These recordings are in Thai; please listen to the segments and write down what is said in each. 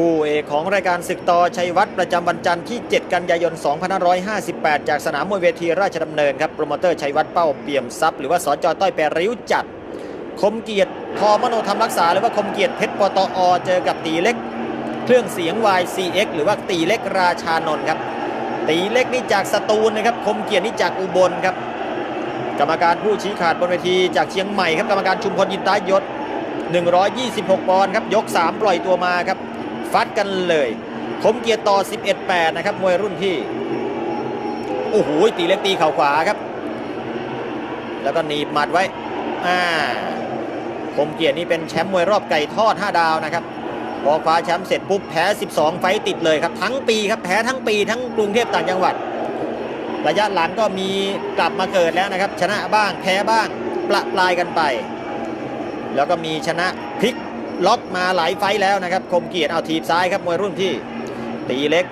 คู่เอกของรายการศึกต่อชัยวัฒน์ประจำวันจันทร์ที่ 7 กันยายน 2558 จากสนามมวยเวทีราชดำเนินครับโปรโมเตอร์ชัยวัฒน์เป้าเปี่ยมทรัพย์หรือว่าสจต้อยแปรริ้วจัด คมเกียรติทอมโนธรรมรักษา หรือว่าคมเกียรติเพชรปตอเจอกับตีเล็ก เครื่องเสียง YCX หรือว่าตีเล็กราชานนท์ครับ ตีเล็กนี่จากสตูลนะครับคมเกียรตินี่จากอุบลครับ กรรมการผู้ชี้ขาดบนเวทีจากเชียงใหม่ครับกรรมการชุมพลยินตายศ 126 ปอนด์ครับยก 3 ปล่อยตัวมาครับ ฟัดกันเลยคมเกียรติต่อ 11-8 นะครับ มวยรุ่นพี่ โอ้โห ตีเล็กตีเข่าขวาครับ แล้วก็หนีบหมัดไว้ อ่า คมเกียรตินี่เป็นแชมป์มวยรอบไก่ทอด 5 ดาวนะครับ พอคว้าแชมป์เสร็จปุ๊บ แพ้ 12 ไฟต์ติดเลยครับ ทั้งปีครับ แพ้ทั้งปีทั้งกรุงเทพต่างจังหวัด ระยะหลังก็มีกลับมาเกิดแล้วนะครับ ชนะบ้าง แพ้บ้าง ประปลายกันไป แล้วก็มีชนะ ล็อกมาหลายไฟแล้วนะครับ คมเกียรติเอาทีบซ้ายครับมวยรุ่นพี่ ตีเล็ก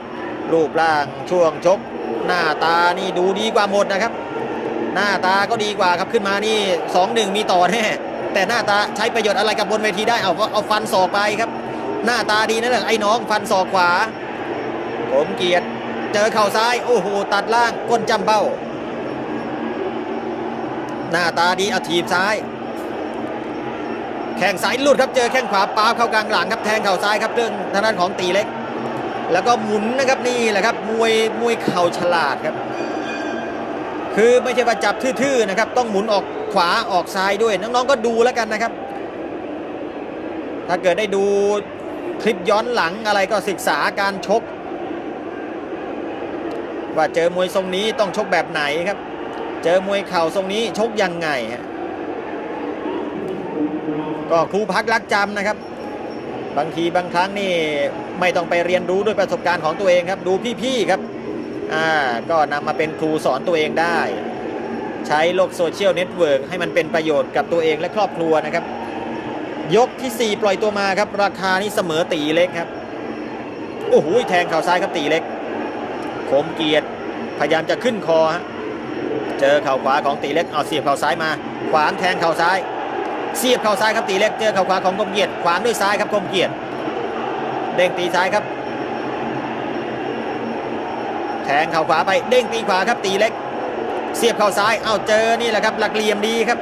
รูปร่างช่วงชก หน้าตานี่ดูดีกว่าหมดนะครับ หน้าตาก็ดีกว่าครับขึ้นมานี่2อหนึ่งมีต่อแน่แต่หน้าตาใช้ประโยชน์อะไรกับบนเวทีได้เอาเอาฟันศอกไปครับ หน้าตาดีนั่นแหละไอ้น้องฟันศอกขวาคมเกียรติเจอเข่าซ้ายโอ้โหตัดล่างก้นจำเบ้า หน้าตาดีเอาทีบซ้าย แข้งซ้ายหลุดครับเจอแข้งขวาปาบเข้ากลางหลังครับแทงเข่าซ้ายครับเรื่องทางด้านของตีเล็ก แล้วก็หมุนนะครับนี่แหละครับมวยมวยเข่าฉลาดครับ คือไม่ใช่ว่าจับทื่อๆนะครับ ต้องหมุนออกขวาออกซ้ายด้วยน้องๆก็ดูแล้วกันนะครับ ถ้าเกิดได้ดูคลิปย้อนหลังอะไรก็ศึกษาการชก ว่าเจอมวยทรงนี้ต้องชกแบบไหนครับ เจอมวยเข่าทรงนี้ชกยังไงฮะ ก็ครูพักรักจำนะครับ บางทีบางครั้งนี่ไม่ต้องไปเรียนรู้ด้วยประสบการณ์ของตัวเองครับ ดูพี่ๆครับอ่าก็นำมาเป็นครูสอนตัวเองได้ ใช้โลกโซเชียลเน็ตเวิร์กให้มันเป็นประโยชน์กับตัวเองและครอบครัวนะครับ ยกที่ 4 ปล่อยตัวมาครับ ราคานี่เสมอตีเล็กครับโอ้โหแทงเข่าซ้ายครับตีเล็กคมเกียรติพยายามจะขึ้นคอฮะเจอเข่าขวาของตีเล็กเอาเสียบเข่าซ้ายมา ขวางแทงเข่าซ้าย เสียบเข่าซ้ายครับตีเล็กเจอเข่าขวาของคมเกียรติขวางด้วยซ้ายครับคมเกียรติเด้งตีซ้ายครับแทงเข่าขวาไปเด้งตีขวาครับตีเล็ก เสียบเข่าซ้ายเอ้าเจอนี่แหละครับหลักเหลี่ยมดีครับ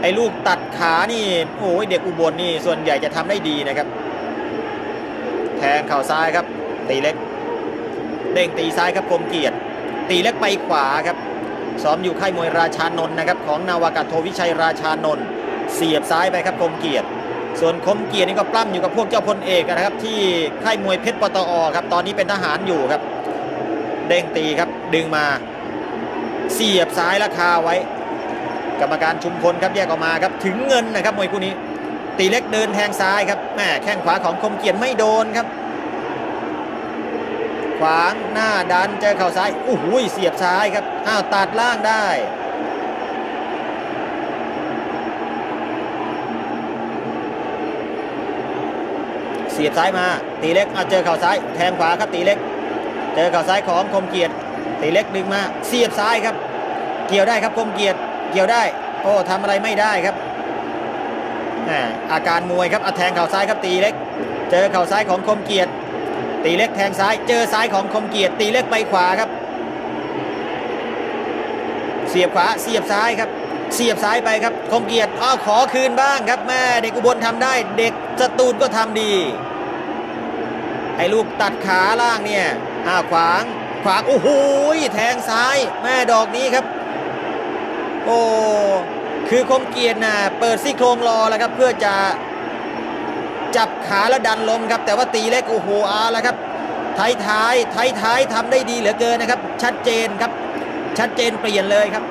ไอ้ลูกตัดขานี่โอ้ยเด็กอุบลนี่ส่วนใหญ่จะทำได้ดีนะครับ แทงเข่าซ้ายครับ ตีเล็ก เด้งตีซ้ายครับคมเกียรติตีเล็กไปขวาครับ ซ้อมอยู่ค่ายมวยราชานนท์นะครับของนาวากาศโทวิชัยราชานนท์เสียบซ้ายไปครับคมเกียรติ ส่วนคมเกียรตินี่ก็ปล้ำอยู่กับพวกเจ้าพลเอกนะครับ ที่ค่ายมวยเพชรปตอครับตอนนี้เป็นทหารอยู่ครับ เด้งตีครับดึงมาเสียบซ้ายราคาไว้ กรรมการชุมพลครับแยกออกมาครับถึงเงินนะครับมวยคู่นี้ ตีเล็กเดินแทงซ้ายครับแม่แข้งขวาของคมเกียรติไม่โดนครับ ขวางหน้าดันเจอเข่าซ้ายโอ้โหเสียบซ้ายครับอ้าวตัดล่างได้เสียบซ้ายมาตีเล็กเอาเจอเข่าซ้ายแทงขวาครับตีเล็ก เจอเข่าซ้ายของคมเกียรติตีเล็กดึงมาเสียบซ้ายครับ เกี่ยวได้ครับคมเกียรติเกี่ยวได้โอ้ทำอะไรไม่ได้ครับอาการมวยครับอาแทงเข่าซ้ายครับตีเล็ก เจอเข่าซ้ายของคมเกียรติ ตีเล็กแทงซ้ายเจอซ้ายของคมเกียรติตีเล็กไปขวาครับ เสียบขวาเสียบซ้ายครับ เสียบซ้ายไปครับ คมเกียรติอ้าวขอคืนบ้างครับแม่เด็กอุบลทำได้ เด็กสตูลก็ทำดี ไอ้ลูกตัดขาล่างเนี่ยอ้าวขวางขวางโอ้โหแทงซ้าย แม่ดอกนี้ครับ โอ้คือคมเกียรติน่ะเปิดซี่โครงรอแล้วครับเพื่อจะ จับขาแล้วดันลมครับ แต่ว่าตีเล็กโอ้โหอาแล้วครับท้ายท้ายท้ายท้ายทำได้ดีเหลือเกินนะครับ ชัดเจนครับ ชัดเจนเปลี่ยนเลยครับ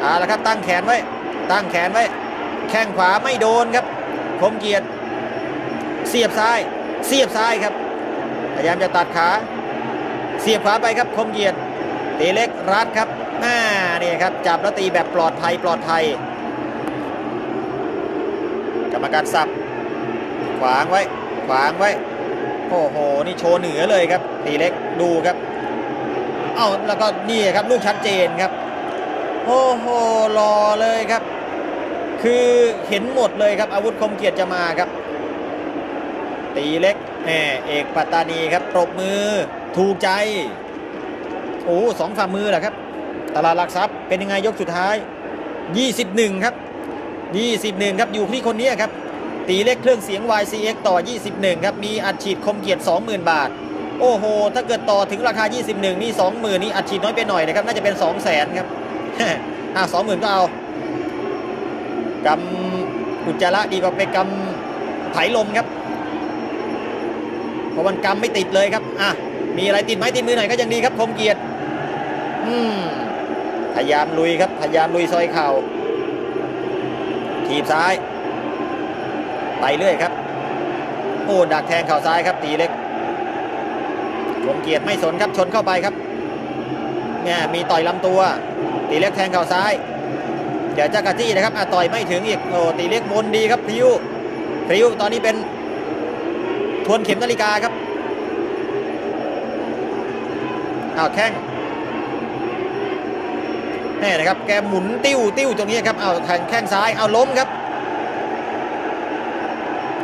เอาละครับตั้งแขนไว้ ตั้งแขนไว้ แข้งขวาไม่โดนครับ คมเกียรติ เสียบซ้าย เสียบซ้ายครับ พยายามจะตัดขา เสียบขวาไปครับ คมเกียรติตีเล็กรัดครับอ่านี่ครับ จับแล้วตีแบบปลอดภัยปลอดภัย รรมการสับขวางไว้ ขวางไว้โอ้โหนี่โชว์เหนือเลยครับตีเล็กดูครับ เอ้าแล้วก็นี่ครับลูกชัดเจนครับโอ้โหรอเลยครับ คือเห็นหมดเลยครับ อาวุธคมเกียรติจะมาครับ ตีเล็กแหมเอกปัตตานีครับปรบมือ ถูกใจโอ้สองฝ่ามือแหละครับ ตลาดหลักทรัพย์เป็นยังไงยกสุดท้าย 21 ครับ 21 ครับอยู่ที่คนนี้ครับ ตีเล็กเครื่องเสียง YCX ต่อ 21 ครับ มีอัดฉีดคมเกียรติ 20,000 บาท โอ้โห ถ้าเกิดต่อถึงราคา 21 นี่ 20,000 นี่อัดฉีดน้อยไปหน่อยนะครับ น่าจะเป็น 200,000 ครับอ่า20,000 ก็เอากำอุจจาระดีกว่าไปกำไผลมครับเพราะมันกำไม่ติดเลยครับอะมีอะไรติดไม้ติดมือหน่อยก็ยังดีครับคมเกียรติอืมพยายามลุยครับ พยายามลุยซอยเข่า ทีบซ้ายไปเรื่อยครับโอ้ดักแทงเข่าซ้ายครับตีเล็กคมเกียรติไม่สนครับชนเข้าไปครับเนี่ยมีต่อยลำตัว ตีเล็กแทงเข่าซ้าย เดี๋ยวจะกระจี้นะครับอะต่อยไม่ถึงอีกโอ้ตีเล็กบนดีครับพริ้วพริ้วตอนนี้เป็นทวนเข็มนาฬิกาครับอ้าวแข้ง แน่นะครับแกหมุนติ้วติ้วตรงนี้ครับเอาแทงแข้งซ้ายเอาล้มครับ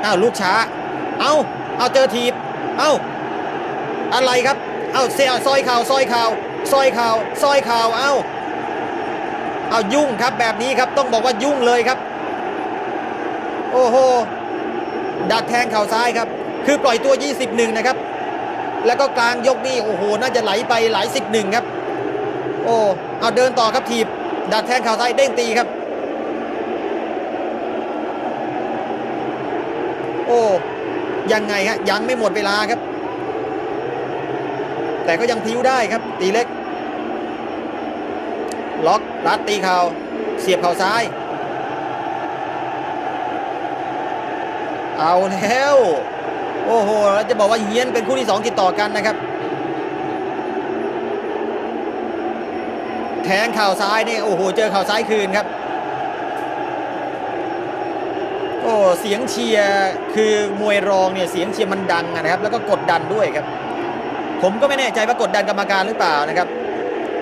เอาลูกช้า เอาเอาเจอทีบเอาอะไรครับเอาเสียซอยข่าวซอยข่าวซอยข่าวซอยข่าวเอาเอายุ่งครับแบบนี้ครับต้องบอกว่ายุ่งเลยครับ โอ้โหดักแทงเข่าซ้ายครับ คือปล่อยตัว 21 นะครับ แล้วก็กลางยกนี่โอ้โหน่าจะไหลไปหลายสิบหนึ่งครับ โอ้ เอาเดินต่อครับทีบ ดักแทงข่าวซ้ายเด้งตีครับ โอ้ยังไงฮะยังไม่หมดเวลาครับ แต่ก็ยังพิ้วได้ครับ ตีเล็ก ล็อกรัดตีเข่าเสียบเข่าซ้าย เอาแล้ว โอ้โหแล้วจะบอกว่าเฮียนเป็นคู่ที่ 2 ติดต่อกันนะครับ แทงเข่าซ้ายนี่โอ้โหเจอเข่าซ้ายคืนครับ โอ้เสียงเชียร์คือมวยรองเนี่ยเสียงเชียร์มันดังนะครับ แล้วก็กดดันด้วยครับ ผมก็ไม่แน่ใจว่ากดดันกรรมการหรือเปล่านะครับ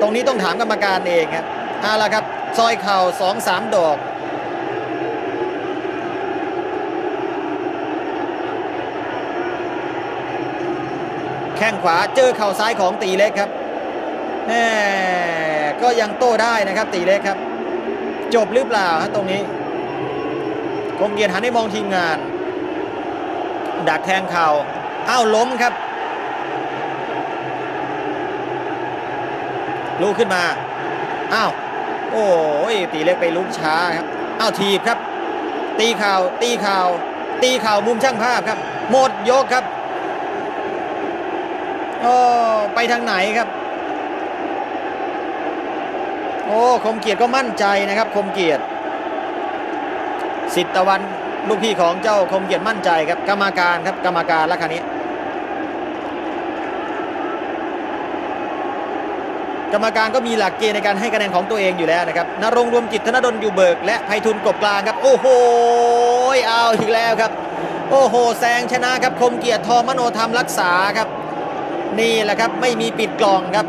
ตรงนี้ต้องถามกรรมการเองครับเอาละครับซอยเข่าสองสามดอกแข้งขวาเจอเข่าซ้ายของตีเล็กครับ แหมก็ยังโต้ได้นะครับตีเล็กครับ จบหรือเปล่าฮะตรงนี้คมเกียรติหันให้มองทีมงาน ดักแทงเข่าอ้าวล้มครับลุกขึ้นมาอ้าวโอ้ยตีเล็กไปลุกช้าครับอ้าวทีบครับ ตีเข่าวตีเข่าวตีเข่าวมุมช่างภาพครับ หมดยกครับโอ้ไปทางไหนครับ อ้คมเกียรติก็มั่นใจนะครับ คมเกียรติสิทธิ์ตะวันลูกพี่ของเจ้าคมเกียรติมั่นใจครับกรรมการครับกรรมการล้วคันนี้ กรรมการก็มีหลักเกณฑ์ในการให้คะแนนของตัวเองอยู่แล้วนะครับนรงรวมจิตธนดลอยู่เบิก และไพฑุลกบกลางครับ โอ้โหเอาอีกแล้วครับ โอ้โหแซงชนะครับ คมเกียรติทอมโนธรรมรักษาครับ นี่แหละครับไม่มีปิดกล่องครับ